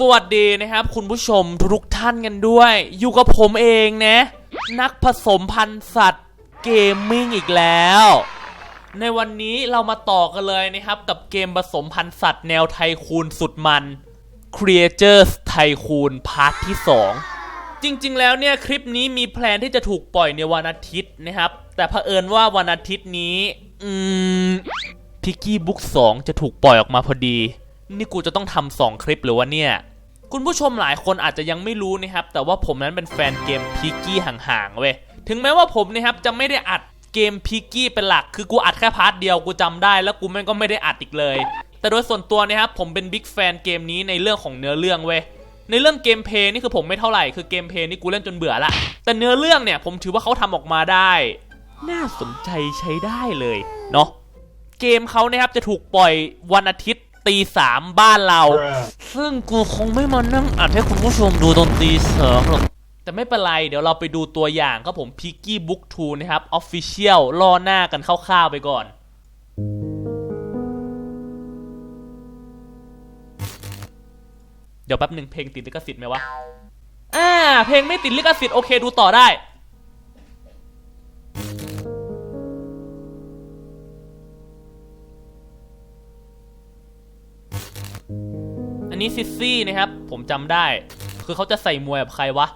สวัสดีนะครับ คุณผู้ชมทุกท่านกันด้วย อยู่กับผมเองนะ นักผสมพันธุ์สัตว์เกมมิ่งอีกแล้ว ในวันนี้เรามาต่อกันเลยนะครับ กับเกมผสมพันธุ์สัตว์แนวไทคูนสุดมัน Creatures Tycoon พาร์ทที่ 2 จริงๆ แล้วเนี่ย คลิปนี้มีแพลนที่จะถูกปล่อยในวันอาทิตย์นะครับ แต่เผอิญว่าวันอาทิตย์นี้ อืมพิกกี้บุ๊ก2จะถูกปล่อยออกมาพอดี นี่กูจะต้องทำสองคลิปหรือวะเนี่ย คุณผู้ชมหลายคนอาจจะยังไม่รู้นะครับ แต่ว่าผมนั้นเป็นแฟนเกมพิกกี้ห่างๆเว้ย ถึงแม้ว่าผมนะครับจะไม่ได้อัดเกมพิกกี้เป็นหลัก คือกูอัดแค่พาร์ทเดียวกูจำได้ แล้วกูแม่งก็ไม่ได้อัดอีกเลย แต่โดยส่วนตัวนะครับผมเป็นบิ๊กแฟนเกมนี้ในเรื่องของเนื้อเรื่องเว้ยในเรื่องเกมเพลย์นี่คือผมไม่เท่าไหร่คือเกมเพลย์นี่กูเล่นจนเบื่อละแต่เนื้อเรื่องเนี่ยผมถือว่าเขาทำออกมาได้ น่าสนใจใช้ได้เลยเนาะเกมเขานะครับจะถูกปล่อยวันอาทิตย์ ตีสามบ้านเรา ซึ่งกูคงไม่มานั่งอัดให้คุณผู้ชมดูตอนตีสองหรอกแต่ไม่เป็นไร เดี๋ยวเราไปดูตัวอย่างครับผม Piggy Book 2นะครับ Official ล่อหน้ากันคร่าวๆไปก่อนเดี๋ยวแป๊บหนึ่งเพลงติดลิขสิทธิ์ไหมวะ อ่า เพลงไม่ติดลิขสิทธิ์โอเคดูต่อได้ นนี้ซิซี่นะครับ ผมจำได้ คือเขาจะใส่มวยแบบใครวะ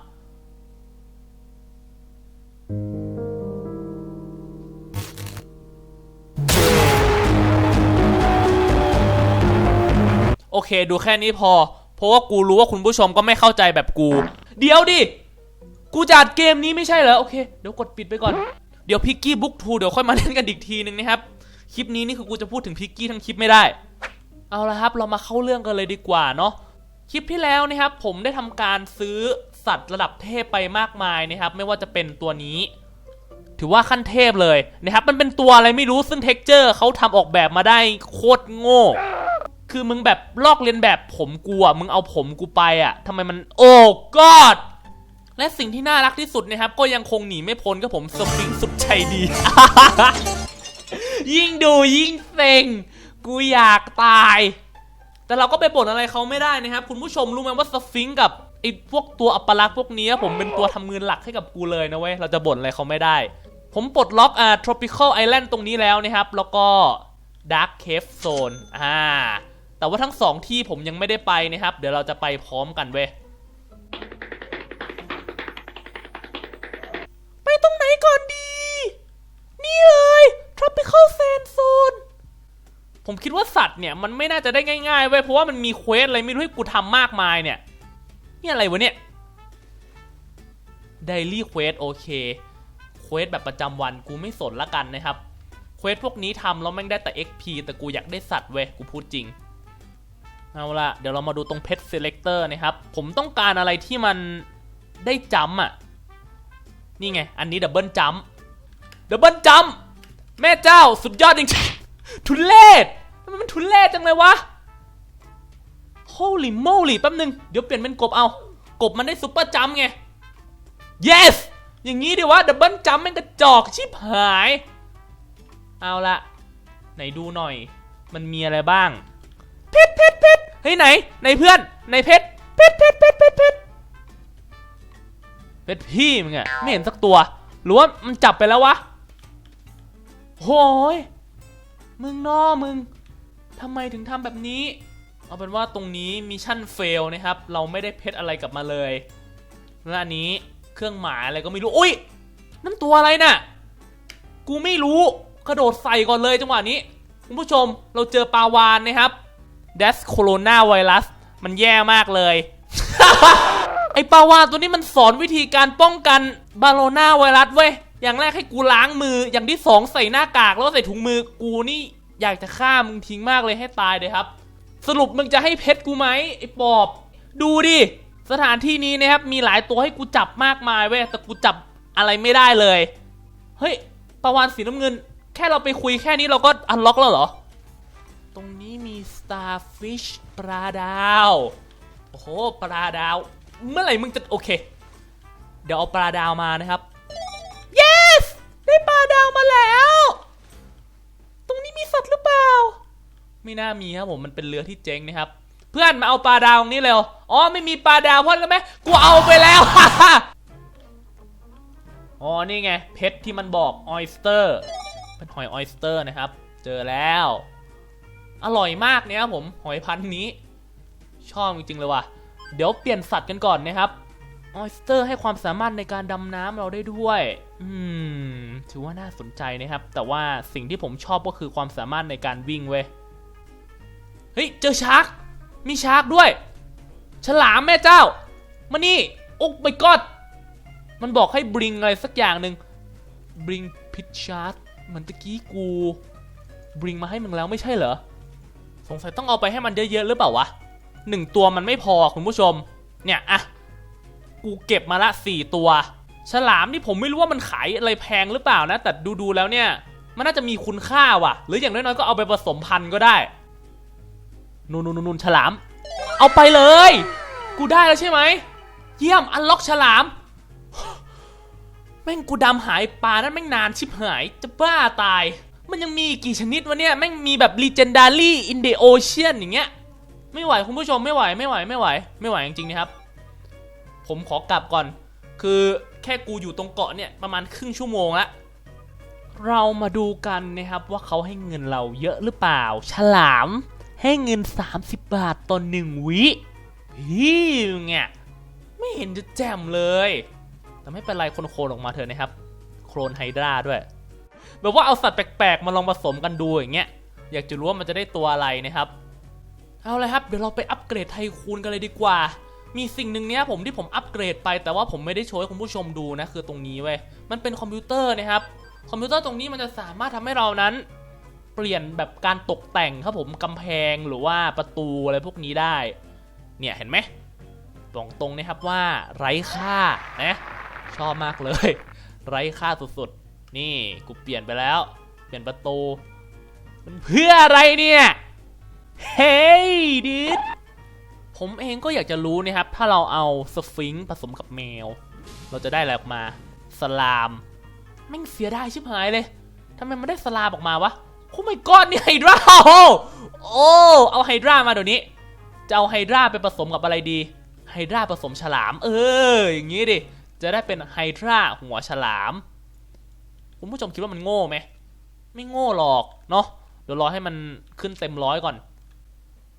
โอเคดูแค่นี้พอ เพราะว่ากูรู้ว่าคุณผู้ชมก็ไม่เข้าใจแบบกู เดี๋ยวดิ กูจัดเกมนี้ไม่ใช่เหรอ โอเค เดี๋ยวกดปิดไปก่อน เดี๋ยวพิกกี้บุ๊กทูเดี๋ยวค่อยมาเล่นกันอีกทีนึงนะครับ คลิปนี้นี่คือกูจะพูดถึงพิกกี้ทั้งคลิปไม่ได้ เอาละครับเรามาเข้าเรื่องกันเลยดีกว่าเนาะคลิปที่แล้วนะครับผมได้ทำการซื้อสัตว์ระดับเทพไปมากมายนะครับ ไม่ว่าจะเป็นตัวนี้ ถือว่าขั้นเทพเลยนะครับ มันเป็นตัวอะไรไม่รู้ซึ่งเท็กเจอร์เขาทำออกแบบมาได้โคตรโง่คือมึงแบบลอกเลียนแบบผมกูอะมึงเอาผมกูไปอะทำไมมันโอ้กอดและสิ่งที่น่ารักที่สุดนะครับ ก็ยังคงหนีไม่พ้นกับผมสฟิงสุดใจดี ยิ่งดูยิ่งเซ็ง กูอยากตาย แต่เราก็ไปบ่นอะไรเขาไม่ได้นะครับ คุณผู้ชมรู้ไหมว่าสฟิงค์กับไอ้พวกตัวอัปลักษณ์พวกนี้ผมเป็นตัวทำเงินหลักให้กับกูเลยนะเว้ย เราจะบ่นอะไรเขาไม่ได้ ผมปลดล็อกอ่า tropical island ตรงนี้แล้วนะครับ แล้วก็ dark cave zone อ่า แต่ว่าทั้งสองที่ผมยังไม่ได้ไปนะครับ เดี๋ยวเราจะไปพร้อมกันเว้ย ไปตรงไหนก่อนดี นี่เลย tropical sand zone ผมคิดว่าสัตว์เนี่ยมันไม่น่าจะได้ง่ายๆเว้ยเพราะว่ามันมีเควสอะไรไม่รู้ให้กูทำมากมายเนี่ยนี่อะไรวะเนี่ย daily quest โอเคเควสแบบประจำวันกูไม่สนละกันนะครับเควสพวกนี้ทำแล้วแม่งได้แต่ XP แต่กูอยากได้สัตว์เว้ยกูพูดจริงเอาละเดี๋ยวเรามาดูตรง Pet Selector นะครับ ผมต้องการอะไรที่มันได้จัมป์อะ นี่ไง อันนี้ดับเบิลจัมป์ดับเบิลจัมป์แม่เจ้าสุดยอดจริง ทุเลศทำไมมันทุเลศจังเลยวะ Holy moly แป๊บนึง เดี๋ยวเปลี่ยนเป็นกบเอา กบมันได้ซุปเปอร์จัมไง yes อย่างนี้ดีวะดับเบิลจัมแม่งกระจอกชิบหาย เอาละไหนดูหน่อย มันมีอะไรบ้าง เพชรเพชรเพชรเฮ้ยไหนไหนเพื่อนไหนเพชรเพชรเพชรเพชรเพชรเพชรเพชรพี่มึงอะไม่เห็นสักตัว หรือว่ามันจับไปแล้ววะโหย มึงนอมึงทำไมถึงทำแบบนี้ เอาเป็นว่าตรงนี้มิชชั่นเฟลนะครับ เราไม่ได้เพชรอะไรกลับมาเลยและอันนี้เครื่องหมายอะไรก็ไม่รู้อุ้ยนั่นตัวอะไรน่ะ กูไม่รู้กระโดดใส่ก่อนเลยจังหวะนี้คุณผู้ชมเราเจอปลาวานนะครับเดสโคโรนาไวรัสมันแย่มากเลย ไอปลาวานตัวนี้มันสอนวิธีการป้องกันบาโลนาไวรัสเว้ย อย่างแรกให้กูล้างมือ อย่างที่สองใส่หน้ากากแล้วใส่ถุงมือ กูนี่อยากจะฆ่ามึงทิ้งมากเลยให้ตายเลยครับ สรุปมึงจะให้เพชรกูไหมไอ้ปอบ ดูดิ สถานที่นี้นะครับมีหลายตัวให้กูจับมากมายเว้ย แต่กูจับอะไรไม่ได้เลย เฮ้ยปลาวานสีน้ำเงิน แค่เราไปคุยแค่นี้เราก็อันล็อกแล้วเหรอ ตรงนี้มี starfish ปลาดาว โอ้โห ปลาดาว เมื่อไหร่มึงจะโอเค เดี๋ยวเอาปลาดาวมานะครับ yes ได้ปลาดาวมาแล้ว ตรงนี้มีสัตว์หรือเปล่า ไม่น่ามีครับผมมันเป็นเรือที่เจ๊งนะครับ เพื่อนมาเอาปลาดาวตรงนี้เร็วอ๋อไม่มีปลาดาวเพราะอะไรไหมกูเอาไปแล้วอ๋อนี่ไงเพชรที่มันบอกออยสเตอร์เป็นหอยออยสเตอร์นะครับ เจอแล้ว อร่อยมากเนี่ยครับผมหอยพันธุ์นี้ ชอบจริงๆเลยว่ะเดี๋ยวเปลี่ยนสัตว์กันก่อนนะครับ ออยสเตอร์ให้ความสามารถในการดำน้ำเราได้ด้วย อืม ถือว่าน่าสนใจนะครับ แต่ว่าสิ่งที่ผมชอบก็คือความสามารถในการวิ่งเว้ย เฮ้ย เจอชาร์ก มีชาร์กด้วย ฉลามแม่เจ้า มานี่ โอ้ my god มันบอกให้บริงอะไรสักอย่างหนึ่งบริงพิชชาร์กเหมือนตะกี้กูบริงมาให้มึงแล้วไม่ใช่เหรอ สงสัยต้องเอาไปให้มันเยอะๆหรือเปล่าวะหนึ่งตัวมันไม่พอคุณผู้ชม เนี่ยอะ กูเก็บมาละสี่ตัว ฉลามนี่ผมไม่รู้ว่ามันขายอะไรแพงหรือเปล่านะ แต่ดูๆแล้วเนี่ย มันน่าจะมีคุณค่าว่ะ หรืออย่างน้อยๆก็เอาไปผสมพันธุ์ก็ได้นูนนูนนูนฉลาม เอาไปเลย กูได้แล้วใช่ไหม เยี่ยมอันล็อกฉลาม แม่งกูดำหายปลานั้นแม่งนานชิบหาย จะบ้าตาย มันยังมีกกี่ชนิดวะเนี่ย แม่งมีแบบ legendary in the ocean อย่างเงี้ย ไม่ไหวคุณผู้ชมไม่ไหวไม่ไหวไม่ไหว ไม่ไหวจริงๆนะครับ ผมขอกลับก่อน คือแค่กูอยู่ตรงเกาะเนี่ยประมาณครึ่งชั่วโมงละเรามาดูกันนะครับว่าเขาให้เงินเราเยอะหรือเปล่า ฉลามให้เงิน 30 บาทต่อหนึ่งวิพี่เนี่ยไม่เห็นจะแจ่มเลย แต่ไม่เป็นไรคนโคลนออกมาเถอะนะครับ โคลนไฮดราด้วย แบบว่าเอาสัตว์แปลกๆ มาลองผสมกันดูอย่างเงี้ย อยากจะรู้ว่ามันจะได้ตัวอะไรนะครับ เอาเลยครับ เดี๋ยวเราไปอัปเกรดไทคูนกันเลยดีกว่า มีสิ่งหนึ่งเนี้ยผมที่ผมอัปเกรดไปแต่ว่าผมไม่ได้โชว์ให้คุณผู้ชมดูนะคือตรงนี้เว้ยมันเป็นคอมพิวเตอร์นะครับคอมพิวเตอร์ตรงนี้มันจะสามารถทำให้เรานั้น เปลี่ยนแบบการตกแต่งครับผมกำแพงหรือว่าประตูอะไรพวกนี้ได้ เนี่ยเห็นไหมตรงตรงนะครับว่าไร้ค่านะชอบมากเลย ไร้ค่าสุดๆ นี่กูเปลี่ยนไปแล้ว เปลี่ยนประตูมันเพื่ออะไรเนี่ย เฮ้ยดิด ผมเองก็อยากจะรู้นะครับ ถ้าเราเอาสฟิงค์ผสมกับแมว เราจะได้อะไรออกมา สลาม แม่งเสียดายชิบหายเลยทำไมมันได้สลามออกมาวะโอ้ไม่ก้อนนี่ไฮดราโอ้เอาไฮดรามาเดี๋ยวนี้ จะเอาไฮดราไปผสมกับอะไรดี ไฮดราผสมฉลาม เออ อย่างนี้ดิ จะได้เป็นไฮดราหัวฉลาม คุณผู้ชมคิดว่ามันโง่ไหม ไม่โง่หรอก เนาะ เดี๋ยวรอให้มันขึ้นเต็มร้อยก่อน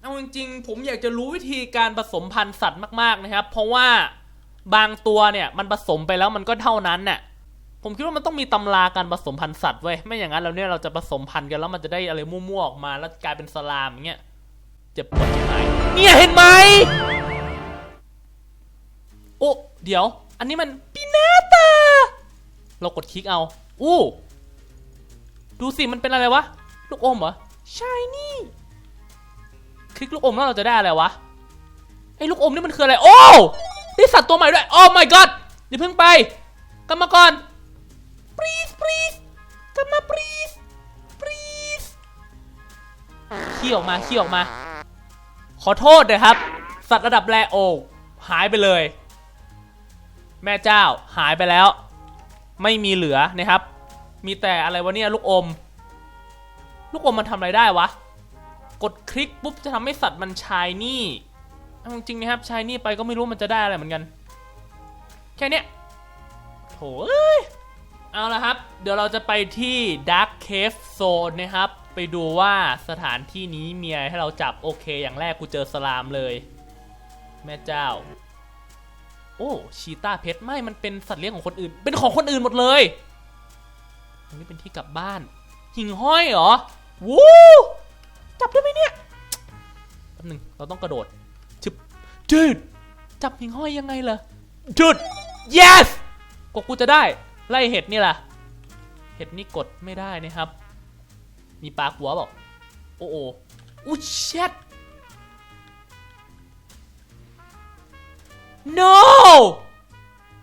เอาจริงๆผมอยากจะรู้วิธีการผสมพันธุ์สัตว์มากๆนะครับ เพราะว่าบางตัวเนี่ยมันผสมไปแล้วมันก็เท่านั้นน่ะผมคิดว่ามันต้องมีตำราการผสมพันธุ์สัตว์เว้ไม่อย่างนั้นแล้วเนี่ยเราจะผสมพันธุ์กันแล้วมันจะได้อะไรมั่วๆออกมาแล้วกลายเป็นสลามอย่างเงี้ยเจ็บปวดที่ไหนเนี่ยเห็นไหมโอ้เดี๋ยว อันนี้มันปินาตา เรากดคลิกเอา อู้ ดูสิมันเป็นอะไรวะ ลูกอมเหรอชายนี่ คลิกลูกอมแล้วเราจะได้อะไรวะไอ้ลูกอมนี่มันคืออะไร โอ้ได้สัตว์ตัวใหม่ด้วย โอ้ my god อย่าเพิ่งไปกลับมาก่อน please please กลับมา please please ขี้ออกมาขี้ออกมา ขอโทษนะครับ สัตว์ระดับแรโอหายไปเลย แม่เจ้าหายไปแล้ว ไม่มีเหลือนะครับ มีแต่อะไรวะเนี่ยลูกอม ลูกอมมันทำอะไรได้วะ กดคลิกปุ๊บจะทำให้สัตว์มันชายนี่จริงนะครับชายนี่ไปก็ไม่รู้มันจะได้อะไรเหมือนกัน แค่นี้โถเอ้ยเอาละครับ เดี๋ยวเราจะไปที่ Dark Cave Zone นะครับ ไปดูว่าสถานที่นี้มีอะไรให้เราจับโอเค อย่างแรกกูเจอสลามเลย แม่เจ้า โอ้ชีตาเพชรไม่มันเป็นสัตว์เลี้ยงของคนอื่น เป็นของคนอื่นหมดเลยตรงนี้เป็นที่กลับบ้าน หิ่งห้อยเหรอ วู้ จับได้ไหมเนี่ยแป๊บหนึงเราต้องกระโดดชึบจืดจับหิ่งห้อยยังไงล่ะจุด yes กว่ากูจะได้ไล่เห็ดนี่ล่ะเห็ดนี่กดไม่ได้นะครับ มีปลาหัวบอกโอ้โอ้อู้เช็ด no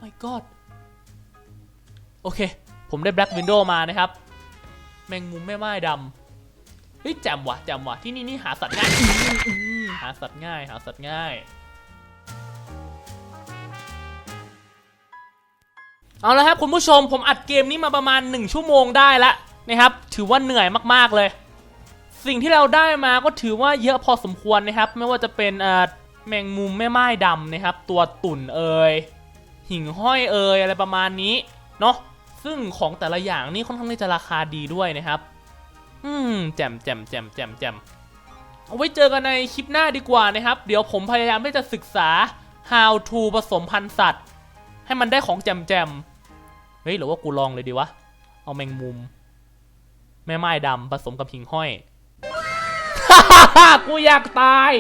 my god โอเค ผมได้ Black Window มานะครับ แมงมุมแม่ไม้ดำเฮ้ยแจ่มว่ะแจ่มว่ะที่นี่นี่หาสัตว์ง่ายอื้ออื้อหาสัตว์ง่าย หาสัตว์ง่าย เอาละครับคุณผู้ชมผมอัดเกมนี้มาประมาณ 1 ชั่วโมงได้แล้วนะครับ ถือว่าเหนื่อยมากๆเลย สิ่งที่เราได้มาก็ถือว่าเยอะพอสมควรนะครับ ไม่ว่าจะเป็นเอ่อแมงมุมแม่ไม้ดำนะครับ ตัวตุ่นเอยหิ่งห้อยเอยอะไรประมาณนี้เนาะซึ่งของแต่ละอย่างนี่ค่อนข้างที่จะราคาดีด้วยนะครับ อืมแจมแจมแจมแจมแจมเอาไว้เจอกันในคลิปหน้าดีกว่านะครับ เดี๋ยวผมพยายามที่จะศึกษา how to ผสมพันธุ์สัตว์ ให้มันได้ของแจมแจมเฮ้ยหรือว่ากูลองเลยดีวะ เอาแมงมุม แม่ไม้ดำผสมกับหิ่งห้อย กูอยากตาย